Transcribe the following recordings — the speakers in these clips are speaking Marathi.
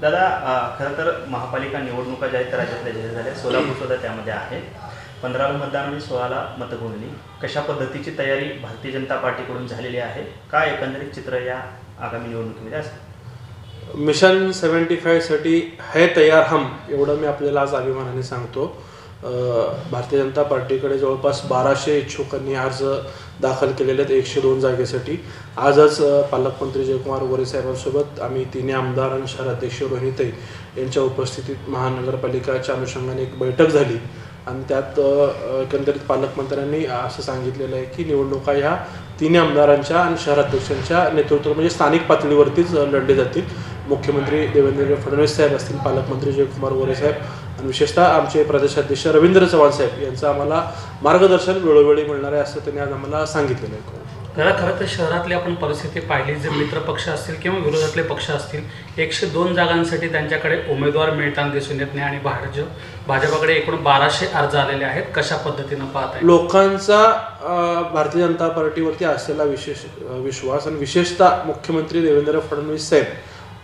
दादा खरं तर महापालिका निवडणुका ज्या आहेत राज्यातल्या जाहीर झाल्या. सोलापूर सुद्धा त्यामध्ये आहे. पंधराला मतदान आणि सोळाला मतमोजणी कशा पद्धतीची तयारी भारतीय जनता पार्टीकडून झालेली आहे? काय एकंदरीत चित्र या आगामी निवडणुकीमध्ये असेल मिशन सेवन्टी फायसाठी है तयार हम एवढं मी आपल्याला आज अभिमानाने सांगतो. भारतीय जनता पार्टीकडे जवळपास बाराशे इच्छुकांनी अर्ज दाखल केलेले आहेत एकशे दोन जागेसाठी. आजच पालकमंत्री जयकुमार गोरे साहेबांसोबत आम्ही तिन्ही आमदार आणि शहराध्यक्ष रोहिते यांच्या उपस्थितीत महानगरपालिकाच्या अनुषंगाने एक बैठक झाली. आणि त्यात एकंदरीत पालकमंत्र्यांनी असं सांगितलेलं आहे की निवडणुका ह्या तिन्ही आमदारांच्या आणि शहराध्यक्षांच्या नेतृत्व म्हणजे स्थानिक पातळीवरतीच लढले जातील. मुख्यमंत्री देवेंद्र फडणवीस साहेब असतील पालकमंत्री जयकुमार गोरे साहेब आणि विशेषतः आमचे प्रदेशाध्यक्ष रवींद्र चव्हाण साहेब यांचं आम्हाला मार्गदर्शन वेळोवेळी मिळणार आहे असं त्यांनी आज आम्हाला सांगितलेलं आहे. जरा खरं तर शहरातली आपण परिस्थिती पाहिली जे मित्र पक्ष असतील किंवा विरोधातले पक्ष असतील एकशे दोन जागांसाठी त्यांच्याकडे उमेदवार मिळताना दिसून येत नाही आणि भाजप भाजपाकडे एकूण बाराशे अर्ज आलेले आहेत कशा पद्धतीनं पाहत आहे लोकांचा भारतीय जनता पार्टीवरती असलेला विशेष विश्वास आणि विशेषतः मुख्यमंत्री देवेंद्र फडणवीस साहेब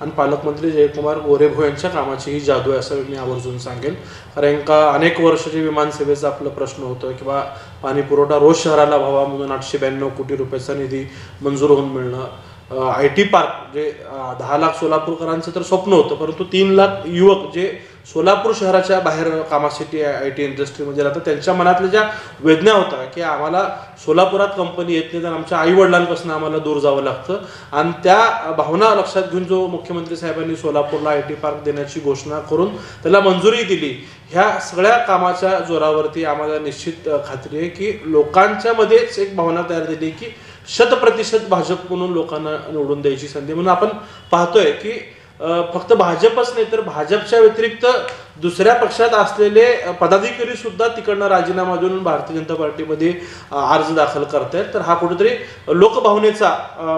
आणि पालकमंत्री जयकुमार गोरेभो यांच्या कामाची ही जादू आहे असं मी आवर्जून सांगेल. कारण का अनेक वर्ष जे विमानसेवेचा आपलं प्रश्न होतो किंवा पाणी पुरवठा रोज शहराला व्हावा म्हणून आठशे ब्याण्णव कोटी रुपयाचा निधी मंजूर होऊन मिळणं आय टी पार्क जे दहा लाख सोलापूरकरांचं तर स्वप्न होतं परंतु तीन लाख युवक जे सोलापूर शहराच्या बाहेर कामासाठी आय टी इंडस्ट्रीमध्ये राहतात त्यांच्या मनातल्या ज्या वेदना होत्या की आम्हाला सोलापुरात कंपनी येत नाही तर आमच्या आईवडिलांपासून आम्हाला दूर जावं लागतं. आणि त्या भावना लक्षात घेऊन जो मुख्यमंत्री साहेबांनी सोलापूरला आय टी पार्क देण्याची घोषणा करून त्याला मंजुरी दिली ह्या सगळ्या कामाच्या जोरावरती आम्हाला निश्चित खात्री आहे की लोकांच्यामध्येच एक भावना तयार झाली की शतप्रतिशत भाजप म्हणून लोकांना निवडून द्यायची संधी म्हणून आपण पाहतोय की फक्त भाजपच नाही तर भाजपच्या व्यतिरिक्त दुसऱ्या पक्षात असलेले पदाधिकारी सुद्धा तिकडनं राजीनामा देऊन भारतीय जनता पार्टीमध्ये अर्ज दाखल करतायत. तर हा कुठेतरी लोकभावनेचा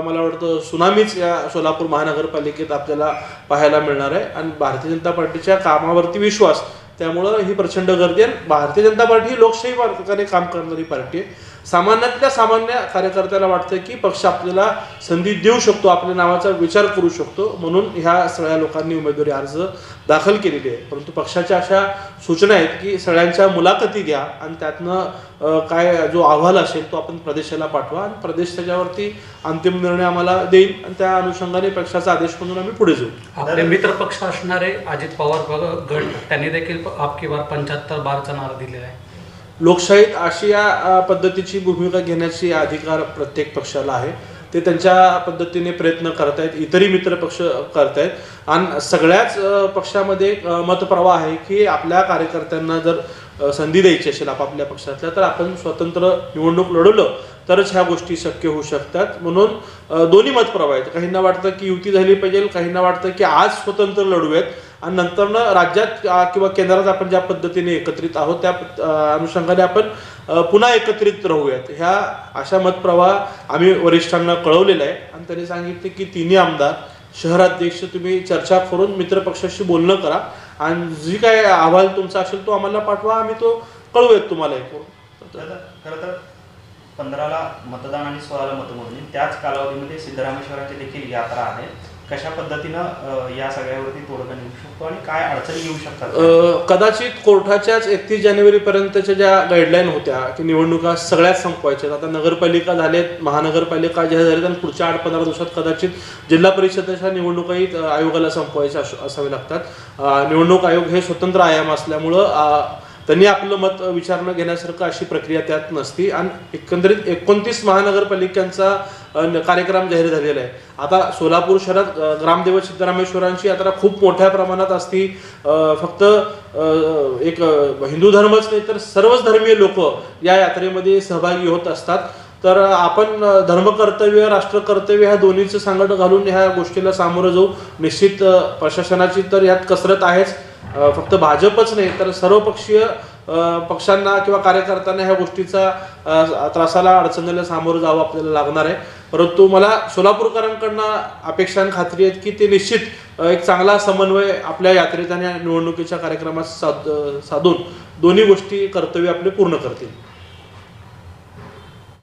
मला वाटतं सुनामीच या सोलापूर महानगरपालिकेत आपल्याला पाहायला मिळणार आहे. आणि भारतीय जनता पार्टीच्या कामावरती विश्वास त्यामुळं ही प्रचंड गर्दी आहे. भारतीय जनता पार्टी ही लोकशाही मार्गाने काम करणारी पार्टी आहे. सामान्यातल्या सामान्य कार्यकर्त्याला वाटतं की पक्ष आपल्याला संधी देऊ शकतो आपल्या नावाचा विचार करू शकतो. म्हणून ह्या सगळ्या लोकांनी उमेदवारी अर्ज दाखल केलेली आहे परंतु पक्षाच्या अशा सूचना आहेत की सगळ्यांच्या मुलाखती घ्या आणि त्यातनं काय जो अहवाल असेल तो आपण प्रदेशाला पाठवा आणि प्रदेश त्याच्यावरती अंतिम निर्णय आम्हाला देईल आणि त्या अनुषंगाने पक्षाचा आदेश म्हणून आम्ही पुढे जाऊ. आपले मित्र पक्ष असणारे अजित पवार ग- गट त्यांनी देखील आपकी बार पंच्याहत्तर बारचा नारा दिलेला आहे. लोकशाहीत अशी या पद्धतीची भूमिका घेण्याची अधिकार प्रत्येक पक्षाला आहे. ते त्यांच्या पद्धतीने प्रयत्न करतायत इतरही मित्र पक्ष करतायत. आणि सगळ्याच पक्षामध्ये मतप्रवाह आहे की आपल्या कार्यकर्त्यांना जर संधी द्यायची असेल आपापल्या पक्षातल्या तर आपण स्वतंत्र निवडणूक लढवलं तरच ह्या गोष्टी शक्य होऊ शकतात. म्हणून दोन्ही मतप्रवाह आहेत. काहींना वाटतं की युती झाली पाहिजे काहींना वाटतं की आज स्वतंत्र लढूयात. आणि नंतरनं राज्यात किंवा केंद्रात आपण ज्या पद्धतीने एकत्रित आहोत त्या अनुषंगाने आपण पुन्हा एकत्रित राहूयात. ह्या अशा मतप्रवाह आम्ही वरिष्ठांना कळवलेला आहे. आणि त्यांनी सांगितले की तिन्ही आमदार शहराध्यक्ष तुम्ही चर्चा करून मित्रपक्षाशी बोलणं करा. आणि जी काय अहवाल तुमचा असेल तो आम्हाला पाठवा आम्ही तो कळवूयात तुम्हाला एक करून खरं तर पंधराला मतदान आणि सोळाला मतमोजणी त्याच कालावधीमध्ये सिद्धरामेश्वराची देखील यात्रा आहे. कशा पद्धतीनं या सगळ्यावरती तोडगा निघू शकतो आणि काय अडचणी येऊ शकतात? कदाचित कोर्टाच्याच एकतीस जानेवारी पर्यंतच्या ज्या गाईडलाईन होत्या की निवडणुका सगळ्याच संपवायच्या. आता नगरपालिका झालेत महानगरपालिका ज्या झाल्यात आणि पुढच्या आठ पंधरा दिवसात कदाचित जिल्हा परिषदेच्या निवडणुकाही आयोगाला संपवायच्या असावे लागतात. निवडणूक आयोग हे स्वतंत्र आयाम असल्यामुळं त्यांनी आपलं मत विचारणं घेण्यासारखं अशी प्रक्रिया त्यात नसती. आणि एकंदरीत एकोणतीस महानगरपालिकांचा न- कार्यक्रम जाहीर झालेला आहे. आता सोलापूर शहरात ग्रामदेवत सिद्धरामेश्वरांची यात्रा खूप मोठ्या प्रमाणात असती. फक्त एक हिंदू धर्मच नाही तर सर्वच धर्मीय लोक या यात्रेमध्ये सहभागी होत असतात. तर आपण धर्मकर्तव्य राष्ट्रकर्तव्य ह्या दोन्हीचं सांगड घालून ह्या गोष्टीला सामोरं जाऊ. निश्चित प्रशासनाची तर यात कसरत आहेच. फक्त भाजपच नाही तर सर्वपक्षीय पक्षांना किंवा कार्यकर्त्यांना ह्या गोष्टीचा त्रासाला अडचणीला सामोरं जावं आपल्याला लागणार आहे. परंतु मला सोलापूरकरांकडनं अपेक्षा आणि खात्री आहेत की ते निश्चित एक चांगला समन्वय आपल्या यात्रेत आणि निवडणुकीच्या कार्यक्रमात साध साधून दोन्ही गोष्टी कर्तव्य आपले पूर्ण करतील.